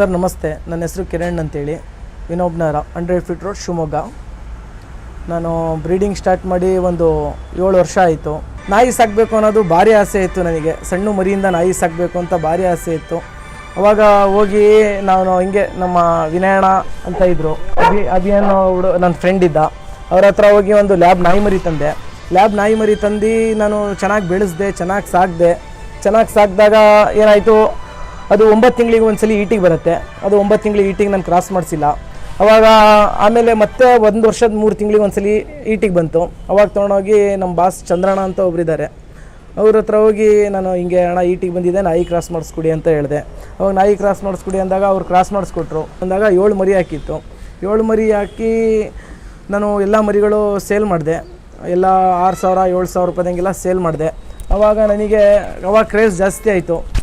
Sir, ನಮಸ್ತೆ. ನನ್ನ ಹೆಸರು ಕಿರಣ್ ಅಂತೇಳಿ. Vinobanagar, hundred feet road, Shivamogga. ನಾನು ಬ್ರೀಡಿಂಗ್ ಸ್ಟಾರ್ಟ್ ಮಾಡಿ ಒಂದು ಏಳು ವರ್ಷ ಆಯಿತು. ನಾಯಿ ಸಾಕಬೇಕು ಅನ್ನೋದು ಭಾರಿ ಆಸೆ ಇತ್ತು ನನಗೆ. ಸಣ್ಣ ಮರಿಯಿಂದ ನಾಯಿ ಸಾಕಬೇಕು ಅಂತ ಭಾರಿ ಆಸೆ ಇತ್ತು. ಅವಾಗ ಹೋಗಿ ನಾನು ಹಿಂಗೆ ನಮ್ಮ ವಿನಯಣ ಅಂತ ಇದ್ದರು ಅಭಿ ಅಭಿಯಾನ ಹುಡು ನನ್ನ ಫ್ರೆಂಡ್ ಇದ್ದ. ಅವ್ರ ಹತ್ರ ಹೋಗಿ ಒಂದು ಲ್ಯಾಬ್ ನಾಯಿ ಮರಿ ತಂದೆ. ಲ್ಯಾಬ್ ನಾಯಿ ಮರಿ ತಂದು ನಾನು ಚೆನ್ನಾಗಿ ಬೆಳೆಸ್ದೆ, ಚೆನ್ನಾಗಿ ಸಾಕಿದೆ. ಚೆನ್ನಾಗಿ ಸಾಕಿದಾಗ ಏನಾಯಿತು ಅದು ಒಂಬತ್ತು ತಿಂಗಳಿಗೆ ಒಂದ್ಸಲಿ ಈಟಿಗೆ ಬರುತ್ತೆ. ಅದು ಒಂಬತ್ತು ತಿಂಗಳಿಗೆ ಈಟಿಗೆ ನಾನು ಕ್ರಾಸ್ ಮಾಡಿಸಿಲ್ಲ. ಅವಾಗ ಆಮೇಲೆ ಮತ್ತೆ ಒಂದು ವರ್ಷದ ಮೂರು ತಿಂಗಳಿಗೆ ಒಂದ್ಸಲಿ ಈಟಿಗೆ ಬಂತು. ಅವಾಗ ತೊಗೊಂಡೋಗಿ ನಮ್ಮ ಬಾಸ್ ಚಂದ್ರಣ್ಣ ಅಂತ ಒಬ್ಬರಿದ್ದಾರೆ ಅವ್ರ ಹತ್ರ ಹೋಗಿ ನಾನು ಹಿಂಗೆ ಅಣ್ಣ ಈಟಿಗೆ ಬಂದಿದ್ದೆ ನಾಯಿ ಕ್ರಾಸ್ ಮಾಡಿಸ್ಕೊಡಿ ಅಂತ ಹೇಳಿದೆ. ಅವಾಗ ನಾಯಿ ಕ್ರಾಸ್ ಮಾಡಿಸ್ಕೊಡಿ ಅಂದಾಗ ಅವ್ರು ಕ್ರಾಸ್ ಮಾಡಿಸ್ಕೊಟ್ರು. ಅಂದಾಗ ಏಳು ಮರಿ ಹಾಕಿತ್ತು. ಏಳು ಮರಿ ಹಾಕಿ ನಾನು ಎಲ್ಲ ಮರಿಗಳು ಸೇಲ್ ಮಾಡಿದೆ. ಎಲ್ಲ ಆರು ಸಾವಿರ, ಏಳು ಸಾವಿರ ರೂಪಾಯಿದಂಗೆಲ್ಲ ಸೇಲ್ ಮಾಡಿದೆ. ಅವಾಗ ನನಗೆ, ಅವಾಗ ಕ್ರೇಜ್ ಜಾಸ್ತಿ ಆಯಿತು.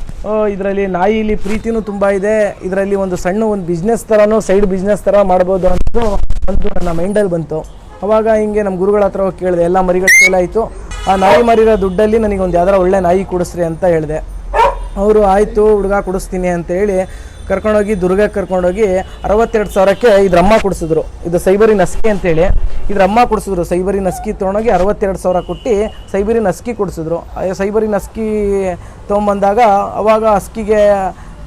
ಇದರಲ್ಲಿ ನಾಯಿಲಿ ಪ್ರೀತಿನೂ ತುಂಬ ಇದೆ. ಇದರಲ್ಲಿ ಒಂದು ಸಣ್ಣ ಒಂದು ಬಿಸ್ನೆಸ್ ಥರನೂ ಸೈಡ್ ಬಿಸ್ನೆಸ್ ಥರ ಮಾಡ್ಬೋದು ಅನ್ನೋದು ಒಂದು ನನ್ನ ಮೈಂಡಲ್ಲಿ ಬಂತು. ಅವಾಗ ಹಿಂಗೆ ನಮ್ಮ ಗುರುಗಳ ಹತ್ರ ಹೋಗಿ ಕೇಳಿದೆ, ಎಲ್ಲ ಮರಿಗಳು ಸೇಲಾಯಿತು ಆ ನಾಯಿ ಮರಿರೋ ದುಡ್ಡಲ್ಲಿ ನನಗೆ ಒಂದು ಯಾವ್ದಾರ ಒಳ್ಳೆ ನಾಯಿ ಕೊಡಿಸ್ರಿ ಅಂತ ಹೇಳಿದೆ. ಅವರು, ಆಯಿತು, ಹುಡುಗ ಕೊಡಿಸ್ತೀನಿ ಅಂತ ಹೇಳಿ ಕರ್ಕೊಂಡೋಗಿ ದುರ್ಗಕ್ಕೆ ಕರ್ಕೊಂಡೋಗಿ ಅರವತ್ತೆರಡು ಸಾವಿರಕ್ಕೆ ಇದ್ರ ಅಮ್ಮ ಕೊಡಿಸಿದ್ರು. ಇದು ಸೈಬರಿ ನಸ್ಕಿ ಅಂತೇಳಿ. ಇದ್ರ ಅಮ್ಮ ಕೊಡಿಸಿದ್ರು ಸೈಬರಿ ನಸ್ಕಿ ತೊಗೊಂಡೋಗಿ ಅರವತ್ತೆರಡು ಸಾವಿರ ಕೊಟ್ಟು ಸೈಬರಿ ನಸ್ಕಿ ಕೊಡಿಸಿದ್ರು. ಸೈಬರಿ ನಸ್ಕಿ ತೊಗೊಂಬಂದಾಗ ಅವಾಗ ಹಸ್ಕಿಗೆ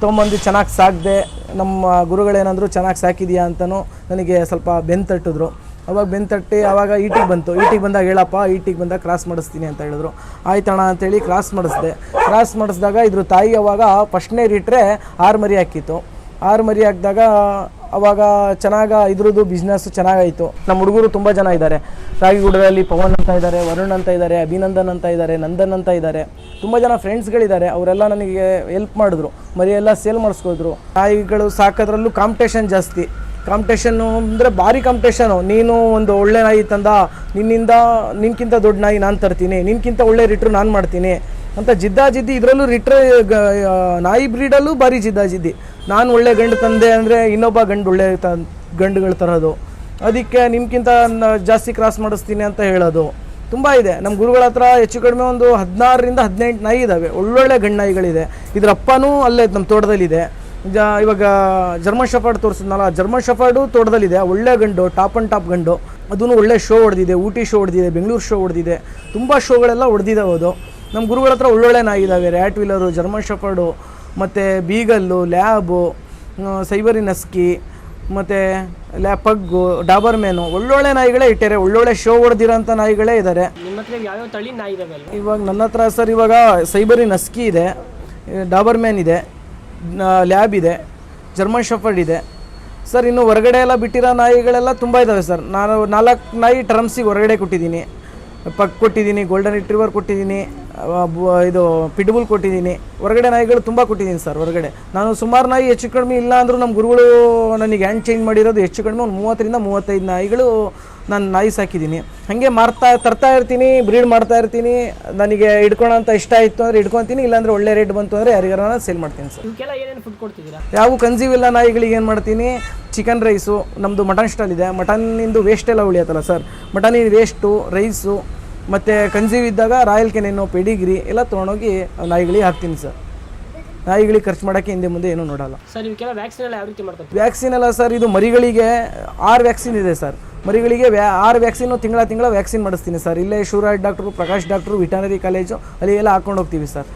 ತೊಗೊಂಬಂದು ಚೆನ್ನಾಗಿ ಸಾಕಿದೆ. ನಮ್ಮ ಗುರುಗಳೇನಾದರೂ ಚೆನ್ನಾಗಿ ಸಾಕಿದೆಯಾ ಅಂತಲೂ ನನಗೆ ಸ್ವಲ್ಪ ಬೆನ್ ತಟ್ಟಿದ್ರು ಅವಾಗ ಬೆನ್ ತಟ್ಟಿ, ಅವಾಗ ಈಟಿಗೆ ಬಂತು. ಈಟಿಗೆ ಬಂದಾಗ ಹೇಳಪ್ಪ, ಈಟಿಗೆ ಬಂದಾಗ ಕ್ರಾಸ್ ಮಾಡಿಸ್ತೀನಿ ಅಂತ ಹೇಳಿದ್ರು. ಆಯ್ತಣ್ಣ ಅಂತೇಳಿ ಕ್ರಾಸ್ ಮಾಡಿಸ್ದೆ. ಕ್ರಾಸ್ ಮಾಡಿಸಿದಾಗ ಇದ್ರ ತಾಯಿ ಅವಾಗ ಫಸ್ಟ್ನೇ ರೀಟ್ರೆ ಆರು ಮರಿ ಹಾಕಿತ್ತು. ಆರು ಮರಿ ಹಾಕಿದಾಗ ಅವಾಗ ಚೆನ್ನಾಗ ಇದ್ರದ್ದು ಬಿಸ್ನೆಸ್ ಚೆನ್ನಾಗಾಯಿತು. ನಮ್ಮ ಹುಡುಗರು ತುಂಬ ಜನ ಇದ್ದಾರೆ. ರಾಗಿಗುಡದಲ್ಲಿ ಪವನ್ ಅಂತ ಇದ್ದಾರೆ, ವರುಣ್ ಅಂತ ಇದ್ದಾರೆ, ಅಭಿನಂದನ್ ಅಂತ ಇದ್ದಾರೆ, ನಂದನ್ ಅಂತ ಇದ್ದಾರೆ. ತುಂಬ ಜನ ಫ್ರೆಂಡ್ಸ್ಗಳಿದ್ದಾರೆ ಅವರೆಲ್ಲ ನನಗೆ ಹೆಲ್ಪ್ ಮಾಡಿದ್ರು. ಮರಿಯೆಲ್ಲ ಸೇಲ್ ಮಾಡಿಸ್ಕೋದ್ರು. ತಾಯಿಗಳು ಸಾಕೋದ್ರಲ್ಲೂ ಕಾಂಪಿಟೇಷನ್ ಜಾಸ್ತಿ. ಕಾಂಪಿಟೇಷನ್ನು ಅಂದರೆ ಭಾರಿ ಕಾಂಪಿಟೇಷನು ನೀನು ಒಂದು ಒಳ್ಳೆ ನಾಯಿ ತಂದ, ನಿನ್ನಿಂದ ನಿನ್ಕಿಂತ ದೊಡ್ಡ ನಾಯಿ ನಾನು ತರ್ತೀನಿ, ನಿನ್ಕಿಂತ ಒಳ್ಳೆ ರಿಟ್ರು ನಾನು ಮಾಡ್ತೀನಿ ಅಂತ ಜಿದ್ದಾಜಿದ್ದಿ ಇದರಲ್ಲೂ ರಿಟ್ರ್ ನಾಯಿ ಬ್ರೀಡಲ್ಲೂ ಭಾರಿ ಜಿದ್ದಾಜಿದ್ದಿ ನಾನು ಒಳ್ಳೆ ಗಂಡು ತಂದೆ ಅಂದರೆ ಇನ್ನೊಬ್ಬ ಗಂಡು ಒಳ್ಳೆ ತ, ಗಂಡುಗಳು ತರೋದು. ಅದಕ್ಕೆ ನಿಮ್ಗಿಂತ ಜಾಸ್ತಿ ಕ್ರಾಸ್ ಮಾಡಿಸ್ತೀನಿ ಅಂತ ಹೇಳೋದು. ತುಂಬ ಇದೆ. ನಮ್ಮ ಗುರುಗಳ ಹತ್ರ ಹೆಚ್ಚು ಕಡಿಮೆ ಒಂದು ಹದಿನಾರರಿಂದ ಹದಿನೆಂಟು ನಾಯಿ ಇದ್ದಾವೆ ಒಳ್ಳೊಳ್ಳೆ ಗಂಡು ನಾಯಿಗಳಿದೆ. ಇದರ ಅಪ್ಪನೂ ಅಲ್ಲೇ ನಮ್ಮ ತೋಟದಲ್ಲಿದೆ. ಜ ಇವಾಗ ಜರ್ಮನ್ ಶಫರ್ಡ್ ತೋರಿಸಿದ್ನಲ್ಲ ಜರ್ಮನ್ ಶಫರ್ಡು ತೋಟದಲ್ಲಿದೆ ಒಳ್ಳೆ ಗಂಡು ಟಾಪ್ ಆ್ಯಂಡ್ ಟಾಪ್ ಗಂಡು. ಅದೂ ಒಳ್ಳೆ ಶೋ ಹೊಡೆದಿದೆ ಊಟಿ ಶೋ ಹೊಡೆದಿದೆ ಬೆಂಗಳೂರು ಶೋ ಹೊಡೆದಿದೆ. ತುಂಬ ಶೋಗಳೆಲ್ಲ ಹೊಡೆದಿದ್ದಾವೆ ಅದು. ನಮ್ಮ ಗುರುಗಳ ಹತ್ರ ಒಳ್ಳೊಳ್ಳೆ ನಾಯಿ ಇದ್ದಾವೆ ರ್ಯಾಟ್ ವೀಲರು ಜರ್ಮನ್ ಶಫರ್ಡು ಮತ್ತು ಬೀಗಲ್ಲು ಲ್ಯಾಬು ಸೈಬರಿ ನಸ್ಕಿ ಮತ್ತು ಲ್ಯಾ ಪಗ್ಗು ಡಾಬರ್ ಮ್ಯಾನು ಒಳ್ಳೊಳ್ಳೆ ನಾಯಿಗಳೇ ಇಟ್ಟಿದ್ದಾರೆ ಒಳ್ಳೊಳ್ಳೆ ಶೋ ಹೊಡೆದಿರೋಂಥ ನಾಯಿಗಳೇ ಇದ್ದಾರೆ. ನಿಮ್ಮ ಹತ್ರ ಯಾವ್ಯಾವ ತಳಿ ನಾಯಿ ಇದಾವೆ ಇವಾಗ ನನ್ನ ಹತ್ರ ಸರ್ ಇವಾಗ ಸೈಬರಿ ನಸ್ಕಿ ಇದೆ ಡಾಬರ್ ಮ್ಯಾನ್ ಇದೆ. ಲ್ಯಾಬ್ ಇದೆ. ಜರ್ಮನ್ ಶಫರ್ಡ್ ಇದೆ. ಸರ್ ಇನ್ನು ಹೊರಗಡೆ ಎಲ್ಲ ಬಿಟ್ಟಿರೋ ನಾಯಿಗಳೆಲ್ಲ ತುಂಬ ಇದ್ದಾವೆ ಸರ್ ನಾನು ನಾಲ್ಕು ನಾಯಿ ಟ್ರಮ್ಸಿಗೆ ಹೊರಗಡೆ ಕೊಟ್ಟಿದ್ದೀನಿ. ಪಕ್ ಕೊಟ್ಟಿದ್ದೀನಿ ಗೋಲ್ಡನ್ ರಿಟ್ರಿವರ್ ಕೊಟ್ಟಿದ್ದೀನಿ ಇದು ಪಿಡ್ಬುಲ್ ಕೊಟ್ಟಿದ್ದೀನಿ. ಹೊರಗಡೆ ನಾಯಿಗಳು ತುಂಬ ಕೊಟ್ಟಿದ್ದೀನಿ ಸರ್ ಹೊರಗಡೆ. ನಾನು ಸುಮಾರು ನಾಯಿ ಹೆಚ್ಚು ಕಡಿಮೆ ಇಲ್ಲ ಅಂದರೂ ನಮ್ಮ ಗುರುಗಳು ನನಗೆ ಹ್ಯಾಂಡ್ ಚೇಂಜ್ ಮಾಡಿರೋದು ಹೆಚ್ಚು ಕಡಿಮೆ ಒಂದು ಮೂವತ್ತರಿಂದ ಮೂವತ್ತೈದು ನಾಯಿಗಳು ನಾನು ನಾಯಿ ಸಾಕಿದ್ದೀನಿ ಹಾಗೆ ಮಾರ್ತಾ ತರ್ತಾ ಇರ್ತೀನಿ ಬ್ರೀಡ್ ಮಾಡ್ತಾ ಇರ್ತೀನಿ. ನನಗೆ ಹಿಡ್ಕೊಳಂತ ಇಷ್ಟ ಇತ್ತು ಅಂದರೆ ಹಿಡ್ಕೊತೀನಿ ಇಲ್ಲಾಂದರೆ ಒಳ್ಳೆ ರೇಟ್ ಬಂತು ಅಂದರೆ ಯಾರಿಗಾರ ಸೇಲ್ ಮಾಡ್ತೀನಿ ಸರ್. ಫುಡ್ ಕೊಡ್ತಿದ್ದೀರಾ? ಯಾವ ಕನ್ಸೀವಿಲ್ಲ ನಾಯಿಗಳಿಗೆ ಏನು ಮಾಡ್ತೀನಿ? ಚಿಕನ್ ರೈಸು ನಮ್ಮದು ಮಟನ್ ಸ್ಟಾಲ್ ಇದೆ. ಮಟನ್ನಿಂದು ವೇಸ್ಟ್ ಎಲ್ಲ ಉಳಿಯತ್ತಲ್ಲ ಸರ್ ಮಟನಿನ ವೇಸ್ಟು ರೈಸು ಮತ್ತು ಕನ್ಸೀವ್ ಇದ್ದಾಗ ರಾಯಲ್ ಕೆನೆನೋ ಪೆಡಿಗ್ರಿ ಎಲ್ಲ ತೊಗೊಂಡೋಗಿ ನಾಯಿಗಳಿಗೆ ಹಾಕ್ತೀನಿ ಸರ್ ನಾಯಿಗಳಿಗೆ ಖರ್ಚು ಮಾಡೋಕ್ಕೆ ಹಿಂದೆ ಮುಂದೆ ಏನೂ ನೋಡಲ್ಲ. ಸರ್ ಇವಕ್ಕೆಲ್ಲ ವ್ಯಾಕ್ಸಿನ್ ಎಲ್ಲ ಯಾವ ರೀತಿ ಮಾಡ್ತಾರೆ? ವ್ಯಾಕ್ಸಿನ್ ಅಲ್ಲ ಸರ್ ಇದು ಮರಿಗಳಿಗೆ ಆರು ವ್ಯಾಕ್ಸಿನ್ ಇದೆ ಸರ್. ಮರಿಗಳಿಗೆ ವ್ಯಾ ಆರು ವ್ಯಾಕ್ಸಿನು ತಿಂಗಳ ತಿಂಗಳ ವ್ಯಾಕ್ಸಿನ್ ಮಾಡಿಸ್ತೀನಿ ಸರ್. ಇಲ್ಲೇ Shivaraj doctor Prakash doctor veterinary college ಅಲ್ಲಿ ಎಲ್ಲ ಹಾಕೊಂಡು ಹೋಗ್ತೀವಿ ಸರ್.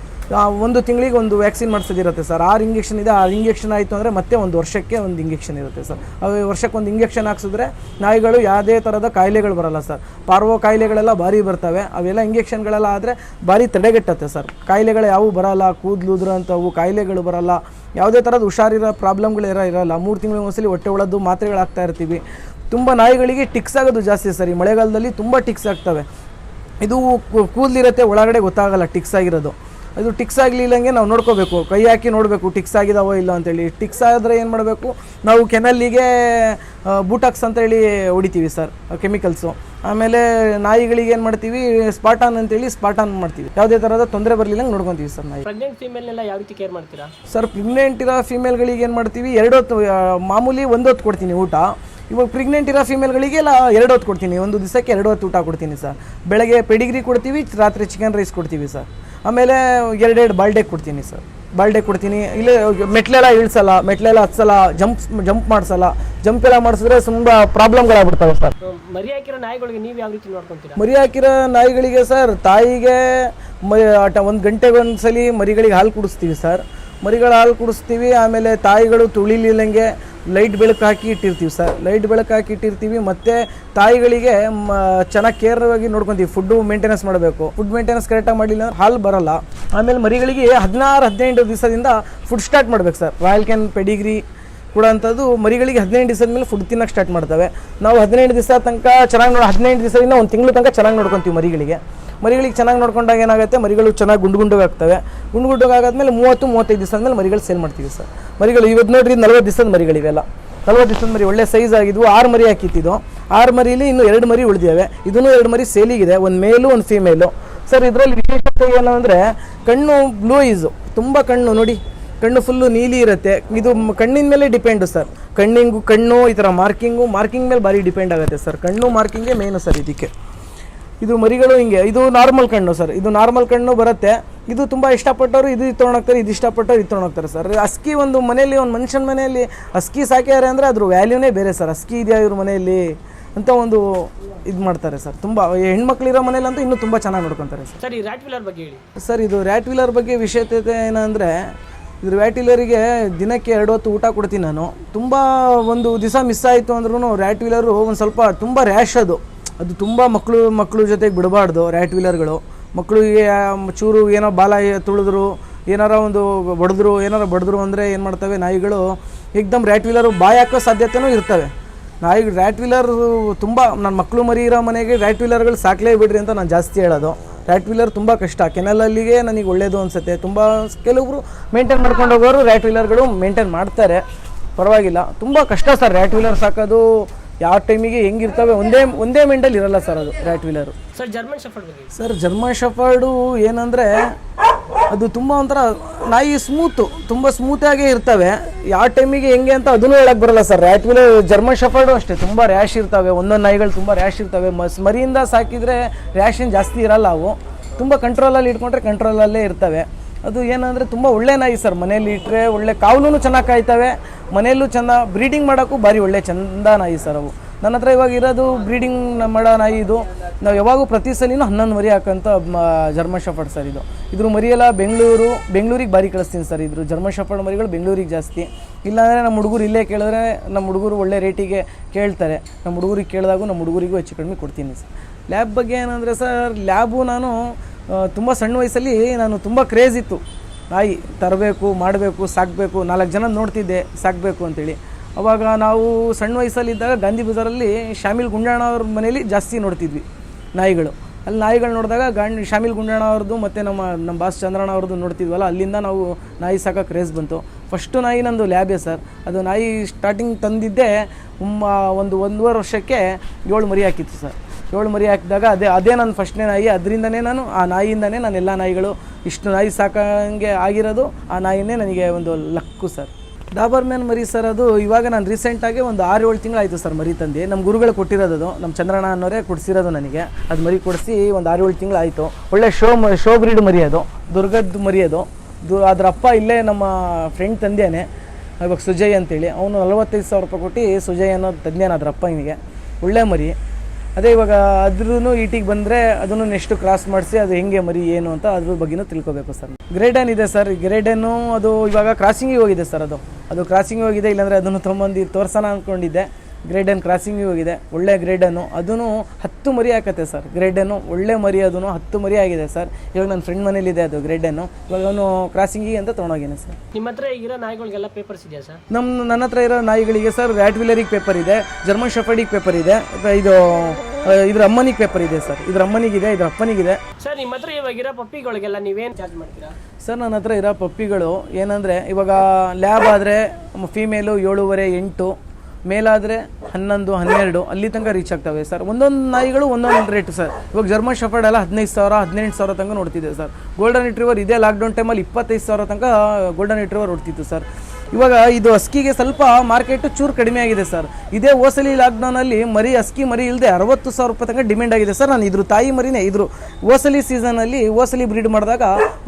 ಒಂದು ತಿಂಗಳಿಗೆ ಒಂದು ವ್ಯಾಕ್ಸಿನ್ ಮಾಡಿಸೋದಿರುತ್ತೆ ಸರ್ ಆರು ಇಂಜೆಕ್ಷನ್ ಇದೆ ಆರು ಇಂಜೆಕ್ಷನ್ ಆಯಿತು ಅಂದರೆ ಮತ್ತೆ ಒಂದು ವರ್ಷಕ್ಕೆ ಒಂದು ಇಂಜೆಕ್ಷನ್ ಇರುತ್ತೆ ಸರ್ ಅವು ವರ್ಷಕ್ಕೆ ಒಂದು ಇಂಜೆಕ್ಷನ್ ಹಾಕ್ಸಿದ್ರೆ ನಾಯಿಗಳು ಯಾವುದೇ ಥರದ ಕಾಯಿಲೆಗಳು ಬರಲ್ಲ ಸರ್ ಪಾರ್ವೋ ಕಾಯಿಲೆಗಳೆಲ್ಲ ಭಾರಿ ಬರ್ತವೆ. ಅವೆಲ್ಲ ಇಂಜೆಕ್ಷನ್ಗಳೆಲ್ಲ ಆದರೆ ಭಾರಿ ತಡೆಗಟ್ಟುತ್ತೆ ಸರ್ ಕಾಯಿಲೆಗಳು ಯಾವುವು ಬರಲ್ಲ, ಕೂದಲು ಉದುರೋಂಥವು ಕಾಯಿಲೆಗಳು ಬರಲ್ಲ. ಯಾವುದೇ ಥರದ ಹುಷಾರಿರೋ ಪ್ರಾಬ್ಲಮ್ಗಳು ಇರೋ, ಇರಲ್ಲ. ಮೂರು ತಿಂಗಳಿಗೆ ಒಂದ್ಸಲಿ ಹೊಟ್ಟೆ ಒಳದ್ದು ಮಾತ್ರೆಗಳು ಹಾಕ್ತಾ ಇರ್ತೀವಿ. ತುಂಬ ನಾಯಿಗಳಿಗೆ ಟಿಕ್ಸ್ ಆಗೋದು ಜಾಸ್ತಿ ಸರ್ ಈ ಮಳೆಗಾಲದಲ್ಲಿ ತುಂಬ ಟಿಕ್ಸ್ ಆಗ್ತವೆ. ಇದು ಕೂದಲಿರುತ್ತೆ ಒಳಗಡೆ ಗೊತ್ತಾಗಲ್ಲ ಟಿಕ್ಸ್ ಆಗಿರೋದು. ಅದು ಟಿಕ್ಸ್ ಆಗಲಿಲ್ಲಂಗೆ ನಾವು ನೋಡ್ಕೋಬೇಕು. ಕೈ ಹಾಕಿ ನೋಡಬೇಕು ಟಿಕ್ಸ್ ಆಗಿದಾವೋ ಇಲ್ಲ ಅಂತೇಳಿ. ಟಿಕ್ಸ್ ಆದರೆ ಏನು ಮಾಡಬೇಕು? ನಾವು ಕೆನಲ್ಲಿಗೆ ಬೂಟಾಕ್ಸ್ ಅಂತೇಳಿ ಹೊಡಿತೀವಿ ಸರ್ ಕೆಮಿಕಲ್ಸು. ಆಮೇಲೆ ನಾಯಿಗಳಿಗೆ ಏನು ಮಾಡ್ತೀವಿ? ಸ್ಪಾಟಾನ್ ಅಂತೇಳಿ ಸ್ಪಾಟಾನ್ ಮಾಡ್ತೀವಿ. ಯಾವುದೇ ಥರದ ತೊಂದರೆ ಬರಲಿಲ್ಲ ನೋಡ್ಕೊತೀವಿ ಸರ್ ನಾಯಿ. ಪ್ರೆಗ್ನೆಂಟ್ ಫೀಮೇಲ್ನೆಲ್ಲ ಯಾವ ರೀತಿ ಕೇರ್ ಮಾಡ್ತೀರಾ? ಸರ್ ಪ್ರೆಗ್ನೆಂಟ್ ಇರೋ ಫೀಮೇಲ್ಗಳಿಗೆ ಏನು ಮಾಡ್ತೀವಿ? ಎರಡು ಹೊತ್ತು ಮಾಮೂಲಿ ಒಂದು ಹೊತ್ತು ಕೊಡ್ತೀನಿ ಊಟ. ಇವಾಗ ಪ್ರೆಗ್ನೆಂಟ್ ಇರೋ ಫೀಮೇಲ್ಗಳಿಗೆಲ್ಲ ಎರಡು ಹೊತ್ತು ಕೊಡ್ತೀನಿ. ಒಂದು ದಿವಸಕ್ಕೆ ಎರಡು ಹೊತ್ತು ಊಟ ಕೊಡ್ತೀನಿ ಸರ್. ಬೆಳಗ್ಗೆ ಪೆಡಿಗ್ರಿ ಕೊಡ್ತೀವಿ ರಾತ್ರಿ ಚಿಕನ್ ರೈಸ್ ಕೊಡ್ತೀವಿ ಸರ್. ಆಮೇಲೆ ಎರಡೆರಡು ಬಾಲ್ಡೆ ಕೊಡ್ತೀನಿ ಸರ್ ಬಾಲ್ಡೆ ಕೊಡ್ತೀನಿ. ಇಲ್ಲೇ ಮೆಟ್ಲೆಲ್ಲ ಇಳಿಸಲ್ಲ ಮೆಟ್ಲೆಲ್ಲ ಹತ್ಸಲ್ಲ ಜಂಪ್ ಜಂಪ್ ಮಾಡಿಸಲ್ಲ. ಜಂಪ್ ಎಲ್ಲ ಮಾಡಿಸಿದ್ರೆ ತುಂಬ ಪ್ರಾಬ್ಲಮ್ಗಳಾಗ್ಬಿಡ್ತವೆ ಸರ್ ಮರಿ ಹಾಕಿರೋ ನಾಯಿಗಳಿಗೆ ನೀವು ಯಾವ ರೀತಿ ನೋಡ್ಕೊಂತೀರಾ? ಮರಿ ಹಾಕಿರೋ ನಾಯಿಗಳಿಗೆ ಸರ್ ತಾಯಿಗೆ ಮ ಒಂದು ಗಂಟೆಗೆ ಒಂದ್ಸಲಿ ಮರಿಗಳಿಗೆ ಹಾಲು ಕುಡಿಸ್ತೀವಿ ಸರ್ ಮರಿಗಳ ಹಾಲು ಕುಡಿಸ್ತೀವಿ ಆಮೇಲೆ ತಾಯಿಗಳು ತುಳಿಲಿಲ್ಲಂಗೆ ಲೈಟ್ ಬೆಳಕು ಹಾಕಿ ಇಟ್ಟಿರ್ತೀವಿ ಸರ್. ಲೈಟ್ ಬೆಳಕು ಹಾಕಿ ಇಟ್ಟಿರ್ತೀವಿ, ಮತ್ತು ತಾಯಿಗಳಿಗೆ ಚೆನ್ನಾಗಿ ಕೇರ್ವಾಗಿ ನೋಡ್ಕೊತೀವಿ. ಫುಡ್ಡು ಮೇಂಟೆನೆನ್ಸ್ ಮಾಡಬೇಕು. ಫುಡ್ ಮೇಂಟೆನೆನ್ಸ್ ಕರೆಕ್ಟಾಗಿ ಮಾಡಲಿಲ್ಲ ಅಂದ್ರೆ ಹಾಲು ಬರಲ್ಲ. ಆಮೇಲೆ ಮರಿಗಳಿಗೆ ಹದಿನಾರು, ಹದಿನೆಂಟು ದಿವಸದಿಂದ ಫುಡ್ ಸ್ಟಾರ್ಟ್ ಮಾಡ್ಬೇಕು ಸರ್. ರಾಯಲ್ ಕ್ಯಾನ್ ಪೆಡಿಗ್ರಿ ಕೊಡೋಂಥದ್ದು ಮರಿಗಳಿಗೆ ಹದಿನೆಂಟು ದಿವಸದ ಮೇಲೆ ಫುಡ್ ತಿನ್ನಕ್ಕೆ ಸ್ಟಾರ್ಟ್ ಮಾಡ್ತವೆ. ನಾವು ಹದಿನೆಂಟು ದಿವಸ ತನಕ ಚೆನ್ನಾಗಿ ನೋಡಿ, ಹದಿನೆಂಟು ದಿವಸದಿಂದ ಒಂದು ತಿಂಗಳು ತನಕ ಚೆನ್ನಾಗಿ ನೋಡ್ಕೊತೀವಿ ಮರಿಗಳಿಗೆ. ಮರಿಗಳಿಗೆ ಚೆನ್ನಾಗಿ ನೋಡ್ಕೊಂಡಾಗ ಏನಾಗುತ್ತೆ? ಮರಿಗಳು ಚೆನ್ನಾಗಿ ಗುಂಡು ಗುಂಡುಗಾಗ್ತವೆ ಗುಂಡು ಗುಂಡುಗಾಗಾದ್ಮೇಲೆ ಮೂವತ್ತು, ಮೂವತ್ತೈದು ದಿವಸ ಆದಮೇಲೆ ಮರಿಗಳು ಸೇಲ್ ಮಾಡ್ತೀವಿ ಸರ್. ಮರಿಗಳು ಇವತ್ತು ನೋಡ್ರಿ ನಲ್ವತ್ತು ದಿವಸದ ಮರಿಗಳಿವೆಲ್ಲ. ನಲ್ವತ್ತು ದಿವಸದ ಮರಿ ಒಳ್ಳೆ ಸೈಜ್ ಆಗಿದ್ವು, ಆರು ಮರಿ ಹಾಕಿತ್ತಿದ್ದು. ಆರು ಮರಿಲಿ ಇನ್ನು ಎರಡು ಮರಿ ಉಳಿದಿವೆ ಇದನ್ನು ಎರಡು ಮರಿ ಸೇಲಿಗಿದೆ, ಒಂದು ಮೇಲು ಒಂದು ಫೀಮೇಲು ಸರ್, ಇದರಲ್ಲಿ ವಿಶೇಷತೆ ಏನು ಅಂದರೆ ಕಣ್ಣು ಬ್ಲೂ ಈಸು ತುಂಬ ಕಣ್ಣು ನೋಡಿ. ಕಣ್ಣು ಫುಲ್ಲು ನೀಲಿ ಇರುತ್ತೆ. ಇದು ಕಣ್ಣಿನ ಮೇಲೆ ಡಿಪೆಂಡು ಸರ್. ಕಣ್ಣಿಂಗು ಕಣ್ಣು, ಈ ಥರ ಮಾರ್ಕಿಂಗು ಮಾರ್ಕಿಂಗ್ ಮೇಲೆ ಭಾರಿ ಡಿಪೆಂಡ್ ಆಗುತ್ತೆ ಸರ್. ಕಣ್ಣು ಮಾರ್ಕಿಂಗೇ ಮೇನು ಸರ್ ಇದಕ್ಕೆ. ಇದು ಮರಿಗಳು ಹಿಂಗೆ ಇದು ನಾರ್ಮಲ್ ಕಣ್ಣು ಸರ್ ಇದು ನಾರ್ಮಲ್ ಕಣ್ಣು ಬರುತ್ತೆ. ಇದು ತುಂಬ ಇಷ್ಟಪಟ್ಟವರು ಇದು ತೊಗೊಂಡೋಗ್ತಾರೆ ಇದು ಇಷ್ಟಪಟ್ಟವ್ರು ಇದು ತೊಗೊಂಡೋಗ್ತಾರೆ ಸರ್ ಅಸ್ಕಿ ಒಂದು ಮನೆಯಲ್ಲಿ ಒಂದು ಮನುಷ್ಯನ ಮನೆಯಲ್ಲಿ ಅಸ್ಕಿ ಸಾಕ್ಯಾರೆ ಅಂದರೆ ಅದ್ರ ವ್ಯಾಲ್ಯೂನೇ ಬೇರೆ ಸರ್ ಅಸ್ಕಿ ಇದೆಯಾ ಇವ್ರ ಮನೆಯಲ್ಲಿ ಅಂತ ಒಂದು ಇದು ಮಾಡ್ತಾರೆ ಸರ್ ತುಂಬ ಹೆಣ್ಮಕ್ಳಿರೋ ಮನೇಲಂತೂ ಇನ್ನೂ ತುಂಬ ಚೆನ್ನಾಗಿ ನೋಡ್ಕೊತಾರೆ ಸರ್ ಸರ್ ಈ ರ್ಯಾಟ್ ವೀಲರ್ ಬಗ್ಗೆ ಹೇಳಿ. ಸರ್ ಇದು ರ್ಯಾಟ್ ವೀಲರ್ ಬಗ್ಗೆ ವಿಶೇಷತೆ ಏನಂದರೆ ಇದು ರ್ಯಾಟ್ ವೀಲರಿಗೆ ದಿನಕ್ಕೆ ಎರಡು ಹೊತ್ತು ಊಟ ಕೊಡ್ತೀನಿ ನಾನು. ತುಂಬ ಒಂದು ದಿವಸ ಮಿಸ್ ಆಯಿತು ಅಂದ್ರೂ ರ್ಯಾಟ್ ವೀಲರು ಒಂದು ಸ್ವಲ್ಪ ತುಂಬ ರ್ಯಾಶ್ ಅದು. ಅದು ತುಂಬ ಮಕ್ಕಳು ಮಕ್ಕಳು ಜೊತೆಗೆ ಬಿಡಬಾರ್ದು ರ್ಯಾಟ್ ವೀಲರ್ಗಳು ಮಕ್ಕಳಿಗೆ ಚೂರು ಏನೋ ಬಾಲ ತುಳಿದ್ರು, ಏನಾರ ಒಂದು ಬಡಿದ್ರು, ಏನಾರ ಬಡಿದ್ರು ಅಂದರೆ ಏನು ಮಾಡ್ತವೆ, ನಾಯಿಗಳು ಏಕ್ದಮ್ ರ್ಯಾಟ್ ವೀಲರು ಬಾಯಿ ಹಾಕೋ ಸಾಧ್ಯತೆನೂ ಇರ್ತವೆ. ನಾಯಿ ರ್ಯಾಟ್ ವೀಲರ್ ತುಂಬ ನನ್ನ ಮಕ್ಕಳು ಮರಿ ಇರೋ ಮನೆಗೆ ರ್ಯಾಟ್ ವೀಲರ್ಗಳು ಸಾಕಲೇ ಬಿಡ್ರಿ ಅಂತ ನಾನು ಜಾಸ್ತಿ ಹೇಳೋದು. ರ್ಯಾಟ್ ವೀಲರ್ ತುಂಬ ಕಷ್ಟ. ಕೆನಲಲ್ಲಿಗೆ ನನಗೆ ಒಳ್ಳೆಯದು ಅನಿಸುತ್ತೆ. ತುಂಬ ಕೆಲವರು ಮೇಂಟೈನ್ ಮಾಡ್ಕೊಂಡು ಹೋಗೋರು ರ್ಯಾಟ್ ವೀಲರ್ಗಳು ಮೇಂಟೈನ್ ಮಾಡ್ತಾರೆ. ಪರವಾಗಿಲ್ಲ. ತುಂಬ ಕಷ್ಟ ಸರ್ ರ್ಯಾಟ್ ವೀಲರ್ ಸಾಕೋದು. ಯಾವ ಟೈಮಿಗೆ ಹೆಂಗಿರ್ತವೆ ಒಂದೇ ಒಂದೇ ಮೆಂಡಲ್ಲಿ ಇರಲ್ಲ ಸರ್ ಅದು rat wheeler sir German shepherd ಬಗ್ಗೆ. ಸರ್ ಜರ್ಮನ್ ಶಫರ್ಡು ಏನಂದರೆ ಅದು ತುಂಬ ಒಂಥರ ನಾಯಿ ಸ್ಮೂತು ತುಂಬ ಸ್ಮೂತಾಗೇ ಇರ್ತವೆ. ಯಾವ ಟೈಮಿಗೆ ಹೆಂಗೆ ಅಂತ ಅದನ್ನು ಹೇಳಕ್ಕೆ ಬರಲ್ಲ sir rat wheeler German shepherd ಅಷ್ಟೇ ತುಂಬ ರ್ಯಾಶ್ ಇರ್ತವೆ. ಒಂದೊಂದು ನಾಯಿಗಳು ತುಂಬ ರ್ಯಾಶ್ ಇರ್ತವೆ. ಮಸ್ ಮರಿಯಿಂದ ಸಾಕಿದರೆ ರ್ಯಾಶ್ ಏನು ಜಾಸ್ತಿ ಇರಲ್ಲ ಅವು. ತುಂಬ ಕಂಟ್ರೋಲಲ್ಲಿ ಇಟ್ಕೊಂಡ್ರೆ ಕಂಟ್ರೋಲಲ್ಲೇ ಇರ್ತವೆ. ಅದು ಏನಂದರೆ ತುಂಬ ಒಳ್ಳೆ ನಾಯಿ ಸರ್ ಮನೇಲಿ ಇಟ್ಟರೆ ಒಳ್ಳೆ ಕಾವಲೂ ಚೆನ್ನಾಗಿ ಕಾಯ್ತವೆ. ಮನೆಯಲ್ಲೂ ಚೆಂದ ಬ್ರೀಡಿಂಗ್ ಮಾಡೋಕ್ಕೂ ಭಾರಿ ಒಳ್ಳೆ ಚಂದ ನಾಯಿ ಸರ್ ಅವು. ನನ್ನ ಹತ್ರ ಇವಾಗ ಇರೋದು ಬ್ರೀಡಿಂಗ್ ಮಾಡೋ ನಾಯಿ ಇದು. ನಾವು ಯಾವಾಗೂ ಪ್ರತಿ ಸಲಿನೂ ಹನ್ನೊಂದು ಮರಿ ಹಾಕೋಂಥ ಜರ್ಮನ್ ಶಫರ್ಡ್ ಸರ್ ಇದು. ಇದ್ರ ಮರಿಯೆಲ್ಲ ಬೆಂಗಳೂರು, ಬೆಂಗಳೂರಿಗೆ ಬಾರಿ ಕಳಿಸ್ತೀನಿ ಸರ್ ಇದ್ರ. ಜರ್ಮನ್ ಶಫರ್ಡ್ ಮರಿಗಳು ಬೆಂಗಳೂರಿಗೆ ಜಾಸ್ತಿ. ಇಲ್ಲಾಂದರೆ ನಮ್ಮ ಹುಡುಗರು ಇಲ್ಲೇ ಕೇಳಿದ್ರೆ ನಮ್ಮ ಹುಡುಗರು ಒಳ್ಳೆ ರೇಟಿಗೆ ಕೇಳ್ತಾರೆ. ನಮ್ಮ ಹುಡುಗರಿಗೆ ಕೇಳಿದಾಗೂ ನಮ್ಮ ಹುಡುಗರಿಗೂ ಹೆಚ್ಚು ಕಡಿಮೆ ಕೊಡ್ತೀನಿ ಸರ್. ಲ್ಯಾಬ್ ಬಗ್ಗೆ ಏನಂದರೆ ಸರ್, ಲ್ಯಾಬು ನಾನು ತುಂಬ ಸಣ್ಣ ವಯಸ್ಸಲ್ಲಿ ನಾನು ತುಂಬ ಕ್ರೇಜ್ ಇತ್ತು. ನಾಯಿ, ತರಬೇಕು, ಮಾಡಬೇಕು, ಸಾಕಬೇಕು, ನಾಲ್ಕು ಜನ ನೋಡ್ತಿದ್ದೆ, ಸಾಕಬೇಕು ಅಂತೇಳಿ. ಅವಾಗ ನಾವು ಸಣ್ಣ ವಯಸ್ಸಲ್ಲಿದ್ದಾಗ ಗಾಂಧಿ ಬಜಾರಲ್ಲಿ ಶಾಮಿಲ್ ಗುಂಡಣ್ಣ ಅವ್ರ ಮನೇಲಿ ಜಾಸ್ತಿ ನೋಡ್ತಿದ್ವಿ ನಾಯಿಗಳು. ಅಲ್ಲಿ ನಾಯಿಗಳು ನೋಡಿದಾಗ ಗಾಂಡ್ ಶಾಮಿಲ್ ಗುಂಡಣ್ಣ ಅವ್ರದ್ದು ಮತ್ತು ನಮ್ಮ ನಮ್ಮ ಬಾಸ್ ಚಂದ್ರಣ್ಣ ಅವ್ರದ್ದು ನೋಡ್ತಿದ್ವಲ್ಲ, ಅಲ್ಲಿಂದ ನಾವು ನಾಯಿ ಸಾಕ ಕ್ರೇಜ್ ಬಂತು. ಫಸ್ಟು ನಾಯಿ ನಂದು ಲ್ಯಾಬೇ ಸರ್ ಅದು ನಾಯಿ ಸ್ಟಾರ್ಟಿಂಗ್ ತಂದಿದ್ದೆ ಒಂದು ಒಂದೂವರೆ ವರ್ಷಕ್ಕೆ ಏಳು ಮರಿ ಹಾಕಿತ್ತು ಸರ್ ಏಳು ಮರಿ ಹಾಕಿದಾಗ ಅದೇ ಅದೇ ನನ್ನ ಫಸ್ಟ್ನೇ ನಾಯಿ. ಅದರಿಂದನೇ ನಾನು, ಆ ನಾಯಿಯಿಂದನೇ ನಾನು ಎಲ್ಲ ನಾಯಿಗಳು ಇಷ್ಟು ನಾಯಿ ಸಾಕಂಗೆ ಆಗಿರೋದು. ಆ ನಾಯಿನೇ ನನಗೆ ಒಂದು ಲಕ್ಕು ಸರ್. ಡಾಬರ್ ಮ್ಯಾನ್ ಮರಿ ಸರ್ ಅದು ಇವಾಗ ನಾನು ರೀಸೆಂಟಾಗಿ ಒಂದು ಆರು ಏಳು ತಿಂಗಳಾಯಿತು ಸರ್ ಮರಿ ತಂದು. ನಮ್ಮ ಗುರುಗಳು ಕೊಟ್ಟಿರೋದು ಅದು. ನಮ್ಮ ಚಂದ್ರಣ್ಣ ಅನ್ನೋರೇ ಕೊಡಿಸಿರೋದು ನನಗೆ. ಅದು ಮರಿ ಕೊಡಿಸಿ ಒಂದು ಆರು ಏಳು ತಿಂಗಳಾಯಿತು. ಒಳ್ಳೆ ಶೋ ಶೋ ಬ್ರೀಡ್ ಮರಿ ಅದು. ದುರ್ಗದ ಮರಿ ಅದು. ದು, ಅದರ ಅಪ್ಪ ಇಲ್ಲೇ ನಮ್ಮ ಫ್ರೆಂಡ್ ತಂದೇನೆ. ಇವಾಗ ಸುಜಯ್ ಅಂತೇಳಿ. ಅವನು ನಲವತ್ತೈದು ಸಾವಿರ ರೂಪಾಯಿ ಕೊಟ್ಟು ಸುಜಯ್ ಅನ್ನೋ ತಂದೇನೆ ಅದರ ಅಪ್ಪ ಇವನಿಗೆ. ಒಳ್ಳೆ ಮರಿ. ಅದೇ ಇವಾಗ ಅದ್ರೂ ಈಟಿಗೆ ಬಂದರೆ ಅದನ್ನು ನೆಕ್ಸ್ಟ್ ಕ್ರಾಸ್ ಮಾಡಿಸಿ ಅದು ಹೆಂಗೆ ಮರಿ ಏನು ಅಂತ ಅದ್ರ ಬಗ್ಗೆನೂ ತಿಳ್ಕೊಬೇಕು ಸರ್. ಗ್ರೇಡನ್ ಇದೆ ಸರ್? ಗ್ರೇಡನ್ನು ಅದು ಇವಾಗ ಕ್ರಾಸಿಂಗಿಗೆ ಹೋಗಿದೆ ಸರ್ ಅದು. ಅದು ಕ್ರಾಸಿಂಗ್ ಹೋಗಿದೆ, ಇಲ್ಲಾಂದರೆ ಅದನ್ನು ತೊಗೊಂಬಂದು ತೋರ್ಸೋಣ ಅಂದ್ಕೊಂಡಿದ್ದೆ ಗ್ರೇಡನ್ ಕ್ರಾಸಿಂಗಿಗೆ ಹೋಗಿದೆ ಒಳ್ಳೆ ಗ್ರೇಡನ್ನು ಅದೂ ಹತ್ತು ಮರಿ ಹಾಕತ್ತೆ ಸರ್. ಗ್ರೇಡನ್ನು ಒಳ್ಳೆ ಮರಿ ಅದೂ ಹತ್ತು ಮರಿ ಆಗಿದೆ ಸರ್. ಇವಾಗ ನನ್ನ ಫ್ರೆಂಡ್ ಮನೇಲಿದೆ ಅದು ಗ್ರೇಡನ್ನು ಇವಾಗ ಅವನು ಕ್ರಾಸಿಂಗಿಗೆ ಅಂತ ತೊಗೊಂಡೋಗಿನಿ ಸರ್. ನಿಮ್ಮ ಹತ್ರ ಇರೋ ನಾಯಿಗಳಿಗೆಲ್ಲ ಪೇಪರ್ಸ್ ಇದೆಯಾ ಸರ್? ನಮ್ಮ ನನ್ನ ಹತ್ರ ಇರೋ ನಾಯಿಗಳಿಗೆ ಸರ್ ರ್ಯಾಟ್ ವಿಲರಿಗೆ ಪೇಪರ್ ಇದೆ. ಜರ್ಮನ್ ಶಫರ್ಡಿಗೆ ಪೇಪರ್ ಇದೆ. ಇದು ಇದ್ರ ಅಮ್ಮನಿಗೆ ಪೇಪರ್ ಇದೆ ಸರ್. ಇದ್ರ ಅಮ್ಮನಿಗಿದೆ ಇದ್ರ ಅಪ್ಪನಿಗಿದೆ. ಸರ್ ನಿಮ್ಮ ಹತ್ರ ಇವಾಗ ಇರೋ ಪಪ್ಪಿಗಳಿಗೆಲ್ಲ ನೀವೇನು ಚಾರ್ಜ್ ಮಾಡ್ತೀರಾ? ಸರ್ ನನ್ನ ಹತ್ರ ಇರೋ ಪಪ್ಪಿಗಳು ಏನಂದರೆ ಇವಾಗ ಲ್ಯಾಬ್ ಆದರೆ ಫೀಮೇಲು ಏಳುವರೆ ಎಂಟು. ಮೇಲಾದರೆ ಹನ್ನೊಂದು, ಹನ್ನೆರಡು, ಅಲ್ಲಿ ತನಕ ರೀಚ್ ಆಗ್ತವೆ ಸರ್. ಒಂದೊಂದು ನಾಯಿಗಳು ಒಂದೊಂದು ರೇಟ್ ಸರ್. ಇವಾಗ ಜರ್ಮನ್ ಶಫರ್ಡ್ ಎಲ್ಲ ಹದಿನೈದು ಸಾವಿರ, ಹದಿನೆಂಟು ಸಾವಿರ ತನಕ ನೋಡ್ತಿದ್ದೆ ಸರ್. ಗೋಲ್ಡನ್ ರಿಟ್ರೀವರ್ ಇದೇ ಲಾಕ್ಡೌನ್ ಟೈಮಲ್ಲಿ ಇಪ್ಪತ್ತೈದು ಸಾವಿರ ತನಕ ಗೋಲ್ಡನ್ ರಿಟ್ರೀವರ್ ಹೊಡ್ತಿತ್ತು ಸರ್. ಇವಾಗ ಇದು ಅಸ್ಕಿಗೆ ಸ್ವಲ್ಪ ಮಾರ್ಕೆಟ್ ಚೂರು ಕಡಿಮೆ ಆಗಿದೆ ಸರ್ ಇದೇ ಓಸಲಿ ಲಾಕ್ಡೌನಲ್ಲಿ ಮರಿ ಅಸ್ಕಿ ಮರಿ ಇಲ್ಲದೆ ಅರವತ್ತು ಸಾವಿರ ರೂಪಾಯಿ ತನಕ ಡಿಮ್ಯಾಂಡ್ ಆಗಿದೆ ಸರ್ ನಾನು ಇದ್ರ ತಾಯಿ ಮರಿನೇ ಇದ್ರು. ಓಸಲಿ ಸೀಸನಲ್ಲಿ ಓಸಲಿ ಬ್ರೀಡ್ ಮಾಡಿದಾಗ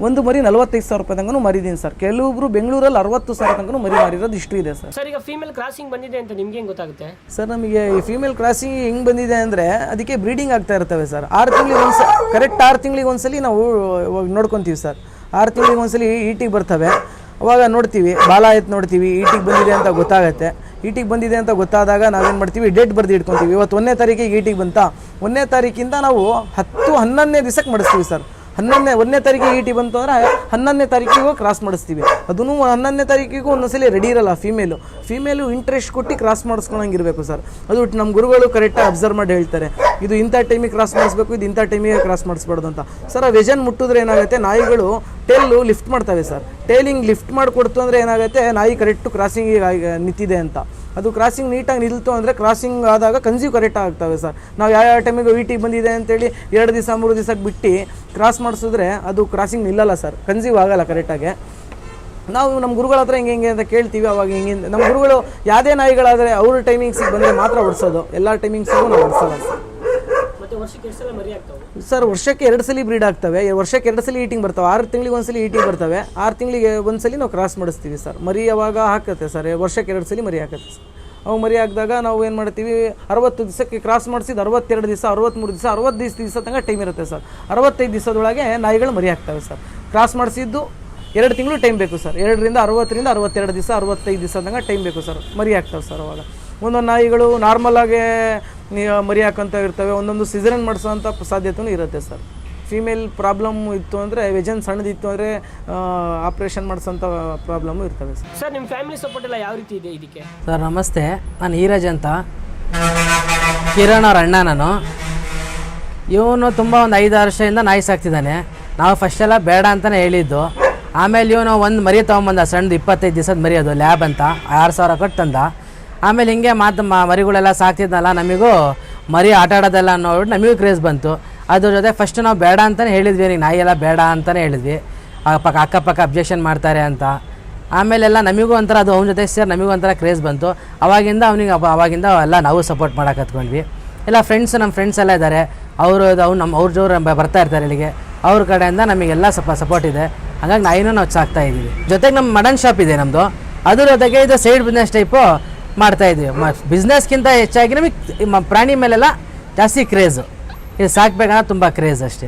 ಒಂದು ಮರಿ ನಲವತ್ತೈದು ಸಾವಿರ ರೂಪಾಯಿ ತನಕ ಮರಿದೀನಿ ಸರ್ ಕೆಲವೊಬ್ರು ಬೆಂಗಳೂರಲ್ಲಿ ಅರವತ್ತು ಸಾವಿರ ತನಕ ಮರಿ ಮಾರಿರೋದು ಇಷ್ಟು ಇದೆ ಸರ್ ಸರ್ ಈಗ ಫೀಮೇಲ್ ಕ್ರಾಸಿಂಗ್ ಬಂದಿದೆ ಅಂತ ನಿಮ್ಗೆ ಹೆಂಗ್ ಗೊತ್ತಾಗುತ್ತೆ? ಸರ್ ನಮಗೆ ಈ ಫೀಮೇಲ್ ಕ್ರಾಸಿಂಗ್ ಹೆಂಗೆ ಬಂದಿದೆ ಅಂದರೆ ಅದಕ್ಕೆ ಬ್ರೀಡಿಂಗ್ ಆಗ್ತಾ ಇರ್ತವೆ ಸರ್ ಆರು ತಿಂಗಳಿಗೆ ಒಂದು ಕರೆಕ್ಟ್ ಆರು ತಿಂಗಳಿಗೆ ಒಂದ್ಸಲಿ ನಾವು ನೋಡ್ಕೊತೀವಿ ಸರ್ ಆರು ತಿಂಗಳಿಗೆ ಒಂದ್ಸಲಿ ಈಟಿಗೆ ಬರ್ತವೆ. ಅವಾಗ ನೋಡ್ತೀವಿ, ಬಾಲ ಆಯ್ತು ನೋಡ್ತೀವಿ, ಈಟಿಗೆ ಬಂದಿದೆ ಅಂತ ಗೊತ್ತಾಗುತ್ತೆ. ಈಟಿಗೆ ಬಂದಿದೆ ಅಂತ ಗೊತ್ತಾದಾಗ ನಾವೇನು ಮಾಡ್ತೀವಿ ಡೇಟ್ ಬರೆದು ಇಟ್ಕೊತೀವಿ. ಇವತ್ತು ಒಂದನೇ ತಾರೀಕಿಗೆ ಈಟಿಗೆ ಬಂತ? ಒಂದನೇ ತಾರೀಕಿಂದ ನಾವು ಹತ್ತು ಹನ್ನೊಂದನೇ ದಿವಸಕ್ಕೆ ಮಾಡಿಸ್ತೀವಿ ಸರ್. ಹನ್ನೊಂದನೇ, ಒಂದನೇ ತಾರೀಕಿಗೆ ಈಟಿ ಬಂತು ಅಂದರೆ ಹನ್ನೊಂದನೇ ತಾರೀಕಿಗೂ ಕ್ರಾಸ್ ಮಾಡಿಸ್ತೀವಿ. ಅದನ್ನು ಹನ್ನೊಂದನೇ ತಾರೀಕಿಗೂ ಒಂದೊಂದ್ಸಲಿ ರೆಡಿ ಇರಲ್ಲ ಫೀಮೇಲು ಫೀಮೇಲು ಇಂಟ್ರೆಸ್ಟ್ ಕೊಟ್ಟು ಕ್ರಾಸ್ ಮಾಡಿಸ್ಕೊಳಂಗಿರ್ಬೇಕು ಸರ್ ಅದು ನಮ್ಮ ಗುರುಗಳು ಕರೆಕ್ಟಾಗಿ ಅಬ್ಸರ್ವ್ ಮಾಡಿ ಹೇಳ್ತಾರೆ. ಇದು ಇಂಥ ಟೈಮಿಗೆ ಕ್ರಾಸ್ ಮಾಡಿಸ್ಬೇಕು, ಇದು ಇಂಥ ಟೈಮಿಗೆ ಕ್ರಾಸ್ ಮಾಡಿಸ್ಬಾರ್ದು ಅಂತ. ಸರ್ ಆ ವೆಜನ್ ಮುಟ್ಟಿದ್ರೆ ಏನಾಗುತ್ತೆ? ನಾಯಿಗಳು ಟೇಲು ಲಿಫ್ಟ್ ಮಾಡ್ತವೆ ಸರ್ ಟೇಲಿಂಗ್ ಲಿಫ್ಟ್ ಮಾಡಿಕೊಡ್ತು ಅಂದರೆ ಏನಾಗುತ್ತೆ? ನಾಯಿ ಕರೆಕ್ಟು ಕ್ರಾಸಿಂಗಿಗೆ ನಿಂತಿದೆ ಅಂತ. ಅದು ಕ್ರಾಸಿಂಗ್ ನೀಟಾಗಿ ನಿಲ್ತು ಅಂದರೆ ಕ್ರಾಸಿಂಗ್ ಆದಾಗ ಕನ್ಸ್ಯೂ ಕರೆಕ್ಟ್ ಆಗ್ತವೆ ಸರ್ ನಾವು ಯಾವ ಯಾವ ಟೈಮಿಗೆ ಟಿ ಬಂದಿದೆ ಅಂತೇಳಿ ಎರಡು ದಿವಸ, ಮೂರು ದಿವಸಕ್ಕೆ ಬಿಟ್ಟು ಕ್ರಾಸ್ ಮಾಡಿಸಿದ್ರೆ ಅದು ಕ್ರಾಸಿಂಗ್ ನಿಲ್ಲಲ್ಲ ಸರ್ ಕನ್ಸೀವ್ ಆಗಲ್ಲ ಕರೆಕ್ಟಾಗಿ ನಾವು ನಮ್ಮ ಗುರುಗಳ ಹತ್ರ ಹಿಂಗೆ ಹಿಂಗೆ ಅಂತ ಕೇಳ್ತೀವಿ ಅವಾಗ ಹಿಂಗೆ ನಮ್ಮ ಗುರುಗಳು ಯಾವುದೇ ನಾಯಿಗಳಾದರೆ ಅವ್ರ ಟೈಮಿಂಗ್ಸಿಗೆ ಬಂದರೆ ಮಾತ್ರ ಓಡಿಸೋದು. ಎಲ್ಲ ಟೈಮಿಂಗ್ಸಿಗೂ ನಾವು ಓಡಿಸಲ್ಲ ಸರ್ ಸರ್ ವರ್ಷಕ್ಕೆ ಎರಡು ಸಲ ಬ್ರೀಡ್ ಆಗ್ತವೆ. ವರ್ಷಕ್ಕೆ ಎರಡು ಸಲ ಈಟಿಂಗ್ ಬರ್ತವೆ. ಆರು ತಿಂಗಳಿಗೆ ಒಂದ್ಸಲಿ ಈಟಿಂಗ್ ಬರ್ತವೆ. ಆರು ತಿಂಗಳಿಗೆ ಒಂದ್ಸಲಿ ನಾವು ಕ್ರಾಸ್ ಮಾಡಿಸ್ತೀವಿ ಸರ್ ಮರಿ ಯಾವಾಗ ಹಾಕತ್ತೆ ಸರ್ ವರ್ಷಕ್ಕೆ ಎರಡು ಸಲ ಮರಿ ಹಾಕತ್ತೆ ಸರ್ ಅವು ಮರಿ ಹಾಕಿದಾಗ ನಾವು ಏನು ಮಾಡ್ತೀವಿ, ಅರವತ್ತು ದಿವಸಕ್ಕೆ ಕ್ರಾಸ್ ಮಾಡಿಸಿದ ಅರವತ್ತೆರಡು ದಿವಸ ಅರವತ್ತ್ಮೂರು ದಿವಸ, ಅರವತ್ತು ದಿವಸ ದಿವಸ ತನಕ ಟೈಮ್ ಇರುತ್ತೆ ಸರ್. ಅರವತ್ತೈದು ದಿವಸದೊಳಗೆ ನಾಯಿಗಳು ಮರಿ ಹಾಕ್ತವೆ ಸರ್. ಕ್ರಾಸ್ ಮಾಡಿಸಿದ್ದು ಎರಡು ತಿಂಗಳು ಟೈಮ್ ಬೇಕು ಸರ್. ಎರಡರಿಂದ ಅರವತ್ತರಿಂದ ಅರವತ್ತೆರಡು ದಿವಸ, ಅರವತ್ತೈದು ದಿವಸ ತನಕ ಟೈಮ್ ಬೇಕು ಸರ್. ಮರಿ ಹಾಕ್ತವೆ ಸರ್ ಅವಾಗ. ಒಂದೊಂದು ನಾಯಿಗಳು ನಾರ್ಮಲಾಗೆ ಮರಿ ಹಾಕೋಂಥ ಇರ್ತವೆ, ಒಂದೊಂದು ಸೀಸನ್ ಮಾಡಿಸೋಂಥ ಸಾಧ್ಯತೆಯೂ ಇರುತ್ತೆ ಸರ್. ಫೀಮೇಲ್ ಪ್ರಾಬ್ಲಮ್ ಇತ್ತು ಅಂದರೆ ವೆಜನ್ ಸಣ್ಣದಿತ್ತು ಅಂದರೆ ಆಪ್ರೇಷನ್ ಮಾಡಿಸೋಂಥ ಪ್ರಾಬ್ಲಮ್ಮು ಇರ್ತವೆ ಸರ್. ಸರ್ ನಿಮ್ಮ ಫ್ಯಾಮಿಲಿ ಸಪೋರ್ಟ್ ಎಲ್ಲ ಯಾವ ರೀತಿ ಇದೆ ಇದಕ್ಕೆ? ಸರ್ ನಮಸ್ತೆ. ನಾನು ಈರಜ್ ಅಂತ. ಕಿರಣ್ ಅವ್ರ ಅಣ್ಣ ನಾನು. ಇವನು ತುಂಬ ಒಂದು ಐದು ವರ್ಷದಿಂದ ನಾಯಿ ಸಾಕ್ತಿದ್ದಾನೆ ನಾವು ಫಸ್ಟೆಲ್ಲ ಬೇಡ ಅಂತಲೇ ಹೇಳಿದ್ದು. ಆಮೇಲೆ ಇವನು ಒಂದು ಮರಿ ತೊಗೊಂಬಂದ ಸಣ್ಣದು ಇಪ್ಪತ್ತೈದು ದಿವಸದ ಮರಿ ಅದು ಲ್ಯಾಬ್ ಅಂತ. ಆರು ಸಾವಿರ ಕೊಟ್ಟು ತಂದ ಆಮೇಲೆ ಹಿಂಗೆ ಮಾತು ಮ- ಮರಿಗಳೆಲ್ಲ ಸಾಕ್ತಿದ್ನಲ್ಲ ನಮಗೂ ಮರಿ ಆಟ ಆಡೋದೆಲ್ಲ ನೋಡ್ಬಿಟ್ಟು ನಮಗೂ ಕ್ರೇಜ್ ಬಂತು. ಅದ್ರ ಜೊತೆ ಫಸ್ಟ್ ನಾವು ಬೇಡ ಅಂತಲೇ ಹೇಳಿದ್ವಿ ನೀನು ನಾಯಿ ಎಲ್ಲ ಬೇಡ ಅಂತಲೇ ಹೇಳಿದ್ವಿ. ಪಕ್ಕ ಅಕ್ಕಪಕ್ಕ ಅಬ್ಜೆಕ್ಷನ್ ಮಾಡ್ತಾರೆ ಅಂತ. ಆಮೇಲೆಲ್ಲ ನಮಗೂ ಒಂಥರ ಅದು ಅವನ ಜೊತೆ ಸೇರಿ ನಮಗೂ ಒಂಥರ ಕ್ರೇಜ್ ಬಂತು. ಅವಾಗಿಂದ ಅವನಿಗೆ ಅವಾಗಿಂದ ಎಲ್ಲ ನಾವು ಸಪೋರ್ಟ್ ಮಾಡೋಕೆ ಹತ್ಕೊಂಡ್ವಿ. ಎಲ್ಲ ಫ್ರೆಂಡ್ಸ್ ನಮ್ಮ ಫ್ರೆಂಡ್ಸ್ ಎಲ್ಲ ಇದ್ದಾರೆ ಅವರು ಅವ್ನು ನಮ್ಮ ಅವ್ರ ಜೋರು ಬರ್ತಾ ಇರ್ತಾರೆ ಇಲ್ಲಿಗೆ. ಅವ್ರ ಕಡೆಯಿಂದ ನಮಗೆಲ್ಲ ಸ್ವಲ್ಪ ಸಪೋರ್ಟ್ ಇದೆ. ಹಾಗಾಗಿ ನಾಯಿನೂ ನಾವು ಸಾಕ್ತಾ ಇದ್ದೀವಿ. ಜೊತೆಗೆ ನಮ್ಮ ಮಡನ್ ಶಾಪ್ ಇದೆ ನಮ್ಮದು ಅದ್ರ ಜೊತೆಗೆ ಇದು ಸೈಡ್ ಬಿಸ್ನೆಸ್ ಟೈಪು ಮಾಡ್ತಾ ಇದ್ದೀವಿ. ಬಿಸ್ನೆಸ್ಗಿಂತ ಹೆಚ್ಚಾಗಿ ನಮಗೆ ಪ್ರಾಣಿ ಮೇಲೆಲ್ಲ ಜಾಸ್ತಿ ಕ್ರೇಜು ಇದು ಸಾಕ್ಬೇಕಂದ್ರೆ ತುಂಬ ಕ್ರೇಜ್ ಅಷ್ಟೇ.